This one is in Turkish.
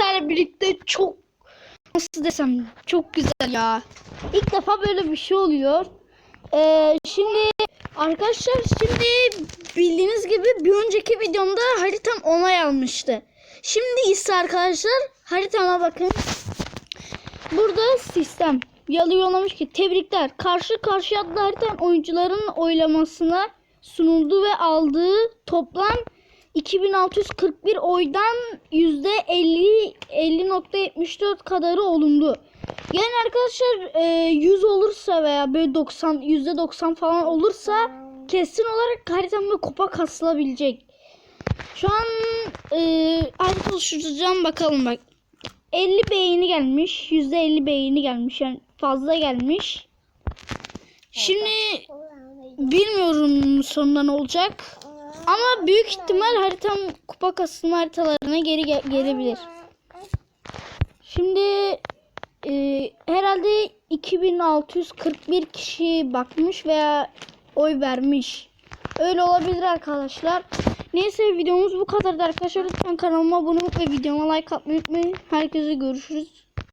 sizlerle birlikte çok nasıl desem çok güzel ya. İlk defa böyle bir şey oluyor. Ee, şimdi arkadaşlar şimdi bildiğiniz gibi bir önceki videomda haritam onay almıştı. Şimdi ise arkadaşlar haritama bakın. Burada sistem yalı yollamış ki tebrikler. Karşı karşıya adlı haritanın oyuncuların oylamasına sunuldu ve aldığı toplam 2641 oydan %50 50.74 kadarı olumlu. Yani arkadaşlar e, 100 olursa veya böyle 90 %90 falan olursa kesin olarak haritamda kupa kasılabilecek. Şu an e, harita oluşturacağım bakalım bak. 50 beğeni gelmiş. %50 beğeni gelmiş. Yani fazla gelmiş. Şimdi bilmiyorum sonunda ne olacak. Ama büyük ihtimal haritam kupa kasılma haritalarına geri gel- gelebilir. Şimdi e, herhalde 2641 kişi bakmış veya oy vermiş. Öyle olabilir arkadaşlar. Neyse videomuz bu kadardı arkadaşlar. Lütfen kanalıma abone olup ve videoma like atmayı unutmayın. Herkese görüşürüz.